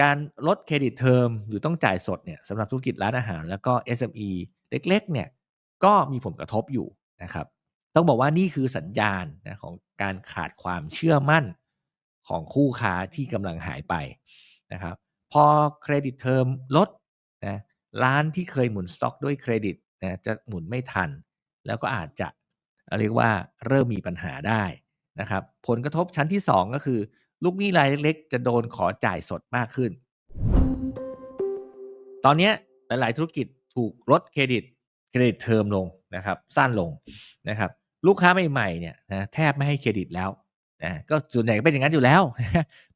การลดเครดิตเทอมหรือต้องจ่ายสดเนี่ยสำหรับธุรกิจร้านอาหาร แล้วก็ SME เล็กๆเนี่ยก็มีผลกระทบอยู่นะครับต้องบอกว่านี่คือสัญญาณนะของการขาดความเชื่อมั่นของคู่ค้าที่กำลังหายไปนะครับพอเครดิตเทอมลดนะร้านที่เคยหมุนสต็อกด้วยเครดิตนะจะหมุนไม่ทัน แล้วก็อาจจะเรียกว่าเริ่มมีปัญหาได้นะครับผลกระทบชั้นที่ 2 ก็คือ ลูกหนี้รายเล็กๆ จะโดนขอจ่ายสดมากขึ้น ตอนนี้หลาย ๆ ธุรกิจถูกลดเครดิตเครดิตเทอมลงนะครับสั้นลงนะครับ ลูกค้าใหม่ๆเนี่ยนะแทบไม่ให้เครดิตแล้วนะก็ส่วนใหญ่เป็นอย่างนั้นอยู่แล้ว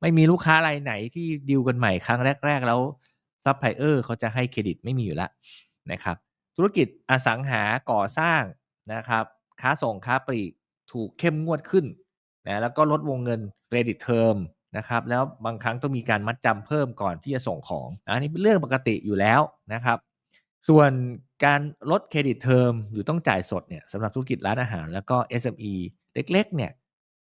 ไม่มีลูกค้ารายไหนที่ดิวกันใหม่ครั้งแรก ๆ แล้วซัพพลายเออร์เขาจะให้เครดิตไม่มีอยู่แล้วนะครับ ธุรกิจอสังหาก่อสร้างนะครับ ค้าส่งค้าปลีกถูกเข้มงวดขึ้นนะแล้วก็ลดวงเงิน เครดิตเทอมนะครับแล้วบางครั้งต้องมีการมัดจำเพิ่มก่อนที่จะส่งของอันนี้เป็นเรื่องปกติอยู่แล้วนะครับ ส่วนการลดเครดิตเทอมหรือต้องจ่ายสดเนี่ยสำหรับธุรกิจร้านอาหาร แล้วก็ SME เล็กๆเนี่ย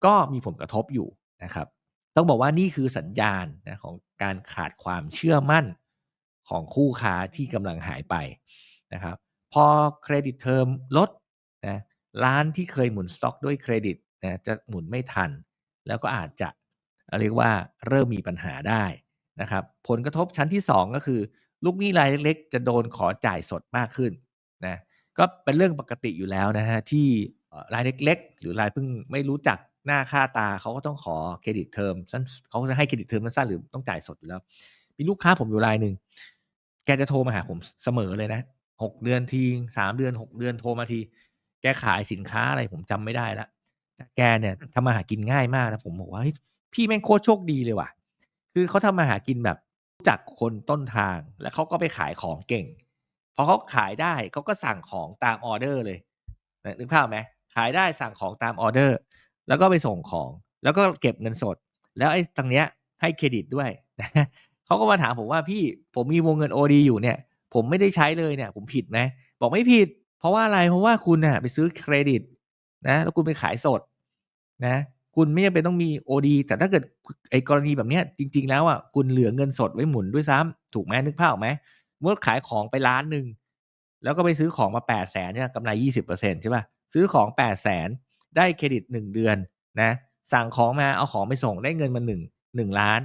ก็มีผลกระทบอยู่นะครับ ต้องบอกว่านี่คือสัญญาณนะของการขาดความเชื่อมั่นของคู่ค้าที่กำลังหายไปนะครับ พอเครดิตเทอมลดนะร้านที่เคยหมุนสต็อกด้วยเครดิตนะจะหมุนไม่ทัน แล้วก็อาจจะเรียกว่าเริ่มมีปัญหาได้นะครับ ผลกระทบชั้นที่ 2 ก็คือ ลูกหนี้รายเล็ก ๆ จะโดนขอจ่ายสดมากขึ้นนะก็เป็นเรื่องปกติอยู่แล้วนะฮะที่รายเล็ก ๆ หรือรายเพิ่งไม่รู้จักหน้าค่าตาเขาก็ต้องขอเครดิตเทอมสั้นเขาจะให้เครดิตเทอมสั้นหรือต้องจ่ายสดอยู่แล้วมีลูกค้าผมอยู่รายหนึ่งแกจะโทรมาหาผมเสมอเลยนะหกเดือนทีสามเดือนหกเดือนโทรมาที แกขายสินค้าอะไรผมจำไม่ได้ละ แกเนี่ยทำมาหากินง่ายมากนะผมบอกว่าพี่แม่งโคตรโชคดีเลยว่ะ คือเขาทำมาหากินแบบรู้จักคนต้นทางแล้วเขาก็ไปขายของเก่งพอเขาขายได้เขาก็สั่งของตามออเดอร์เลยนึกภาพไหมขายได้สั่งของตามออเดอร์ แล้วก็ไปส่งของ แล้วก็เก็บเงินสด แล้วไอ้ตรงเนี้ยให้เครดิตด้วยเขาก็มาถามผมว่าพี่ผมมีวงเงินโอดีอยู่เนี่ย ผมไม่ได้ใช้เลยเนี่ย ผมผิดไหมบอกไม่ผิด เพราะว่าอะไรเพราะว่าคุณน่ะไปซื้อเครดิต นะแล้วคุณไปขายสดนะคุณไม่จำเป็นต้องมีโอดีแต่ถ้าเกิดไอ้กรณีแบบเนี้ยจริง ๆ แล้วอะคุณเหลือเงินสดไว้หมุนด้วยซ้ำถูกไหมนึกภาพออกไหมเมื่อขายของไปล้านหนึ่งแล้วก็ไปซื้อของมาแปดแสนเนี่ยกำไรยี่สิบเปอร์เซ็นต์ใช่ป่ะซื้อของแปดแสนได้เครดิตหนึ่งเดือนนะสั่งของมาเอาของไปส่งได้เงินมาหนึ่งหนึ่งล้าน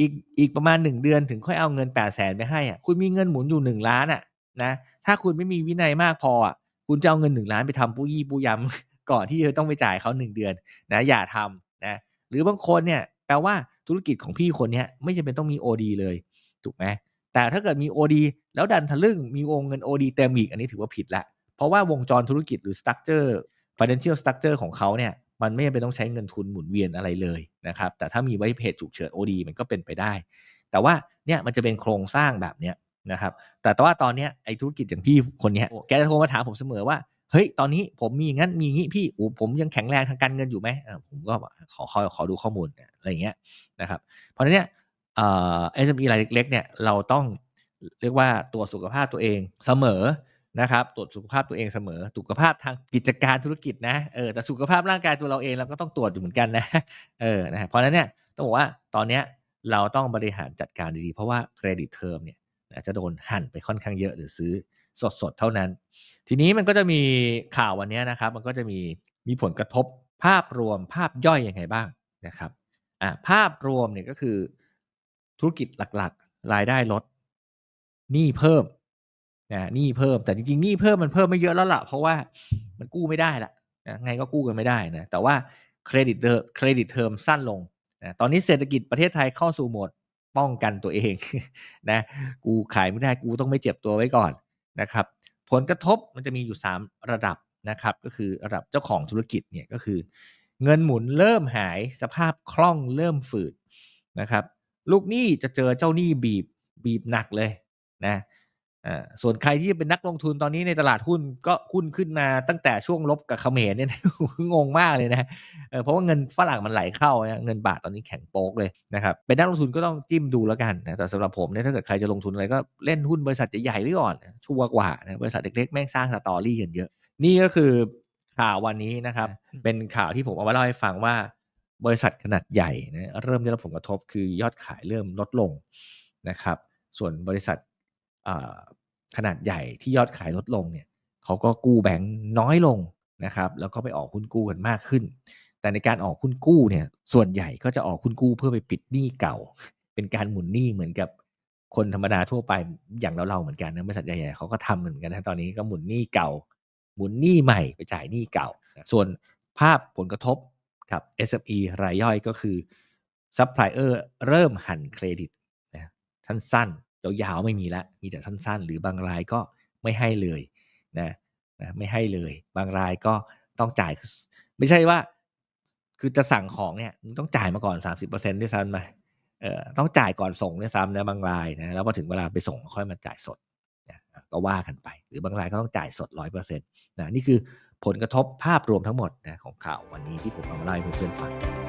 อีกอีกประมาณหนึ่งเดือนถึงค่อยเอาเงินแปดแสนไปให้อะคุณมีเงินหมุนอยู่หนึ่งล้านอะนะถ้าคุณไม่มีวินัยมากพออะคุณจะเอาเงินหนึ่งล้านไปทำปู้ยี่ปู้ยำ ก่อนที่จะต้องไปจ่ายเขาหนึ่งเดือนนะอย่าทำนะหรือบางคนเนี่ยแปลว่าธุรกิจของพี่คนนี้ไม่จำเป็นต้องมี OD เลยถูกไหมแต่ถ้าเกิดมี OD แล้วดันทะลึ่งมีวงเงิน OD เต็มอีกอันนี้ถือว่าผิดละ เพราะว่าวงจรธุรกิจหรือ structure financial structure ของเขาเนี่ยมันไม่จำเป็นต้องใช้เงินทุนหมุนเวียนอะไรเลยนะครับแต่ถ้ามีไว้เพจฉุกเฉิน OD มันก็เป็นไปได้ แต่ว่าเนี่ยมันจะเป็นโครงสร้างแบบเนี้ยนะครับแต่ว่าตอนเนี้ยไอ้ธุรกิจอย่างพี่คนนี้แกจะโทรมาถามผมเสมอว่า เฮ้ยตอนนี้ผมมีงั้นมีงี้พี่โอ้ผมยังแข็งแรงทางการเงินอยู่ไหมผมก็ขอขอขอดูข้อมูลอะไรอย่างเงี้ยนะครับ เพราะนั้นเนี่ยเอ่อ SME รายเล็กๆเนี่ยเราต้องเรียกว่าตรวจสุขภาพตัวเองเสมอนะครับตรวจสุขภาพตัวเองเสมอ สุขภาพทางกิจการธุรกิจนะเออแต่สุขภาพร่างกายตัวเราเองเราก็ต้องตรวจอยู่เหมือนกันนะเออนะเพราะฉะนั้นเนี่ยต้องบอกว่าตอนเนี้ยเราต้องบริหารจัดการดีๆ เพราะว่าเครดิตเทอมเนี่ยจะโดนหั่นไปค่อนข้างเยอะหรือซื้อ สดๆ เท่านั้น ทีนี้มันก็จะมีข่าววันนี้นะครับ มันก็จะมีมีผลกระทบภาพรวมภาพย่อยยังไงบ้างนะครับอ่าภาพรวมเนี่ยก็คือธุรกิจหลักๆ รายได้ลดหนี้เพิ่มนะหนี้เพิ่มแต่จริงๆหนี้เพิ่มมันเพิ่มไม่เยอะแล้วล่ะ เพราะว่ามันกู้ไม่ได้ละนะไงก็กู้กันไม่ได้นะแต่ว่าเครดิตเทอร์เครดิตเทอมสั้นลงนะตอนนี้เศรษฐกิจประเทศไทยเข้าสู่โหมดป้องกันตัวเองนะกูขายไม่ได้กูต้องไม่เจ็บตัวไว้ก่อน นะครับผลกระทบมันจะมีอยู่ 3 ระดับนะครับก็คือระดับเจ้าของธุรกิจเนี่ยก็คือ เงินหมุนเริ่มหายสภาพคล่องเริ่มฝืดนะครับลูกหนี้จะเจอเจ้าหนี้บีบบีบหนักเลยนะ อ่าส่วนใครที่เป็นนักลงทุนตอนนี้ในตลาดหุ้นก็หุ้นขึ้นมาตั้งแต่ช่วงลบกับเขมรเนี่ยงงมากเลยนะเพราะว่าเงินฝรั่งมันไหลเข้าเงินบาทตอนนี้แข็งโป๊กเลยนะครับเป็นนักลงทุนก็ต้องจิ้มดูแล้วกันนะแต่สำหรับผมเนี่ยถ้าเกิดใครจะลงทุนอะไรก็เล่นหุ้นบริษัทใหญ่ๆไว้ก่อนชัวร์กว่านะบริษัทเล็กๆแม่งสร้างสตอรี่กันเยอะ นี่ก็คือข่าววันนี้นะครับ เป็นข่าวที่ผมเอามาเล่าให้ฟังว่า บริษัทขนาดใหญ่นะเริ่มได้รับผลกระทบคือยอดขายเริ่มลดลงนะครับ ส่วนบริษัทอ่า ขนาดใหญ่ที่ยอดขายลดลงเนี่ยเขาก็กู้แบงค์น้อยลงนะครับ แล้วก็ไปออกหุ้นกู้กันมากขึ้น แต่ในการออกหุ้นกู้เนี่ย ส่วนใหญ่ก็จะออกหุ้นกู้เพื่อไปปิดหนี้เก่า เป็นการหมุนหนี้เหมือนกับคนธรรมดาทั่วไปอย่างเราๆเหมือนกันนะบริษัทใหญ่ๆเขาก็ทำเหมือนกันนะตอนนี้ก็หมุนหนี้เก่า หมุนหนี้ใหม่ไปจ่ายหนี้เก่า ส่วนภาพผลกระทบกับ SME รายย่อยก็คือซัพพลายเออร์เริ่มหันเครดิตนะสั้น ยาวๆไม่มีล้วมีแต่สั้นๆ หรือบางรายก็ไม่ให้เลยนะนะไม่ให้เลย บางรายก็ต้องจ่าย ไม่ใช่ว่า คือจะสั่งของเนี่ยต้องจ่ายมาก่อน 30%ด้วยซ้ำมาเอ่อต้องจ่ายก่อนส่งด้วยซ้ำนะบางรายนะแล้วพอถึงเวลาไปส่งค่อยมาจ่ายสดนะก็ว่ากันไป หรือบางรายก็ต้องจ่ายสด 100%นะนี่คือผลกระทบภาพรวมทั้งหมดนะของข่าววันนี้ที่ผมเอามาเล่าให้เพื่อนๆฟัง